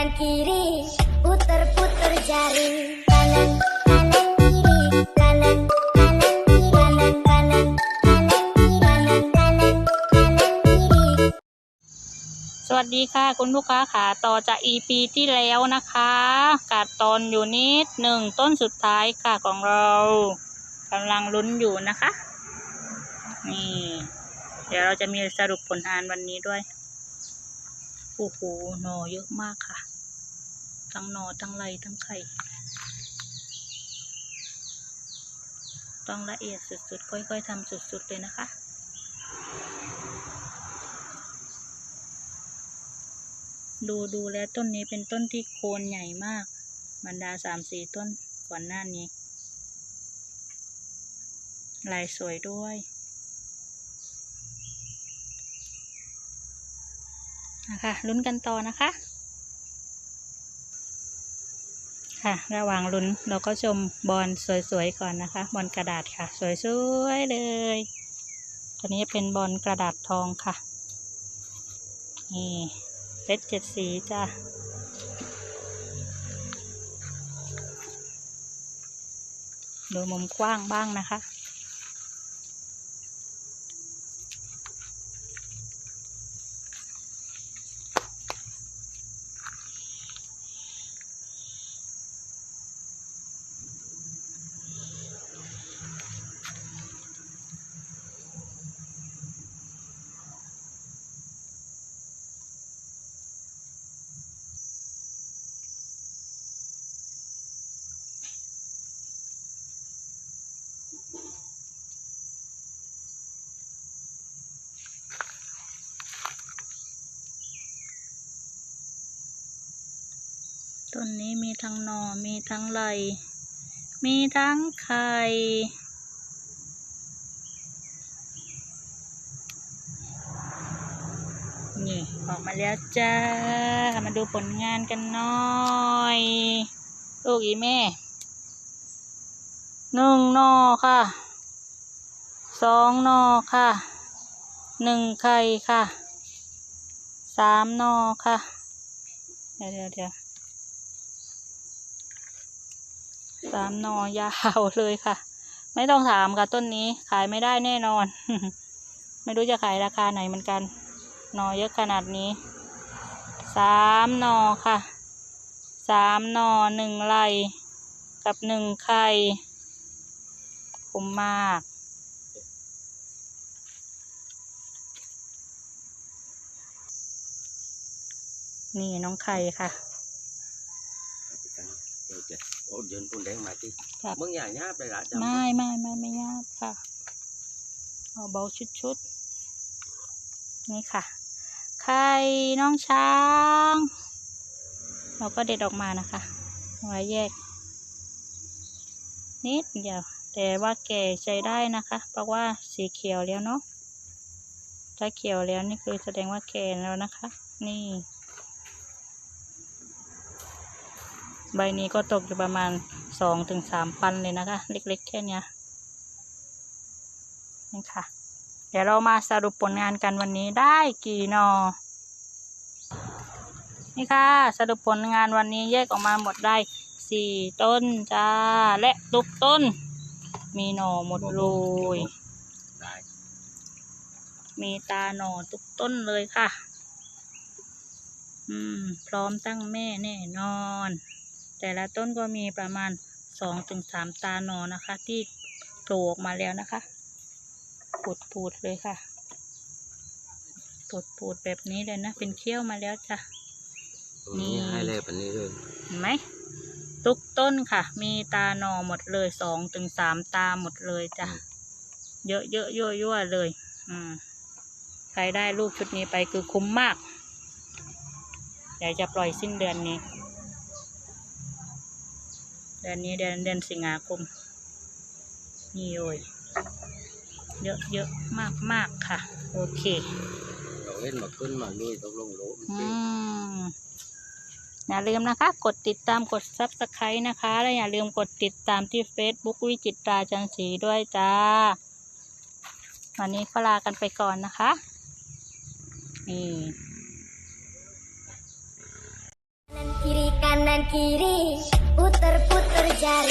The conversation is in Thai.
kanan kiri puter puter jari kanan kanan kiri kanan kanan kiri kanan kanan kanan kiri kanan kanan kanan kiri สวัสดีค่ะ คุณลูกค้าค่ะต่อจาก EP ที่แล้วนะคะกัดตอนอยู่นิดหนึ่งต้นสุดท้ายค่ะของเรากำลังลุ้นอยู่นะคะ นี่ เดี๋ยวเราจะมีสรุปผลงานวันนี้ด้วย โอ้โหหนอเยอะมากค่ะ ทั้งหนอทั้งไรทั้งไข่ ต้องละเอียดสุดๆ ค่อยๆทำสุดๆ เลยนะคะดูดูแล้วต้นนี้เป็นต้นที่โคนใหญ่มาก บรรดาสามสี่ต้นก่อนหน้านี้ ลายสวยด้วย นะคะลุ้นกันต่อนะคะ ค่ะ ระหว่างลุ้นเราก็ชมบอลสวยๆก่อนนะคะ บอลกระดาษค่ะ สวยๆเลยตัวนี้เป็นบอลกระดาษทองค่ะ นี่เพชรเจ็ดสีจ้าดูมุมกว้างบ้างนะคะ ต้นนี้มีทั้งหนอมีทั้งไหลมีทั้งไข่นี่ออกมาแล้วจ้า มาดูผลงานกันหน่อย ลูกอีแม่หนึ่งหนอค่ะสองหนอค่ะหนึ่งไข่ค่ะสามนอค่ะ เดี๋ยวเดี๋ยวเดี๋ยว สามนอยาวเลยค่ะ ไม่ต้องถามค่ะต้นนี้ขายไม่ได้แน่นอน ไม่รู้จะขายราคาไหนเหมือนกันนอเยอะขนาดนี้สามนอค่ะสามนอหนึ่งไร่กับหนึ่งไข่คุ้มมากนี่น้องไข่ค่ะ โอ้เดินต้นแดงมาที่ครับมึงอย่าหยาบเลยละจำไม่ไม่ไม่ไม่ยากค่ะ เอาเบาชุดชุดๆนี่ค่ะ ไข่น้องช้าง เราก็เด็ดออกมานะคะเอาไว้แยก นิดเดียว แต่ว่าแก่ใช้ได้นะคะ เพราะว่าสีเขียวแล้วเนาะถ้าเขียวแล้วนี่คือแสดงว่าแก่แล้วนะคะ นี่ ใบนี้ก็ตกอยู่ประมาณสองถึงสามพันเลยนะคะ เล็กๆ แค่เนี้ยนี่ค่ะ เดี๋ยวเรามาสรุปผลงานกันวันนี้ได้กี่หนอ นี่ค่ะ สรุปผลงานวันนี้แยกออกมาหมดได้สี่ต้นจ้า และทุกต้น มีหน่อหมดเลยมีตาหน่อทุกต้นเลยค่ะ อืม พร้อมตั้งแม่แน่นอน แต่ละต้นก็มีประมาณสองถึงสามตาหนอนะคะ ที่โผล่ออกมาแล้วนะคะปูดปูดๆเลยค่ะปูดปูดๆแบบนี้เลยนะ เป็นเขี้ยวมาแล้วจ้ะตรงนี้นี่ให้เลยปันนี้เลยเห็นไหมทุกต้นค่ะ มีตาหนอหมดเลยสองถึงสามตาหมดเลยจ้ะเยอะเยอะยั่วยั่วๆเลย อืมใครได้ลูกชุดนี้ไปคือคุ้มมากเดี๋ยวจะปล่อยสิ้นเดือนนี้ เดือนนี้เดือนเดือนสิงหาคม นี่โอ้ยเยอะเยอะมากมากๆค่ะ โอเคเราเล่นมาขึ้นมาลุยตกลงโลอืมอย่าลืมนะคะ กดติดตามกด subscribe นะคะ และอย่าลืมกดติดตามที่ Facebook วิจิตราจันทร์ศรีด้วยจ้า วันนี้ก็ลากันไปก่อนนะคะ นี่ kanan kanan kiri Puter-puter jari.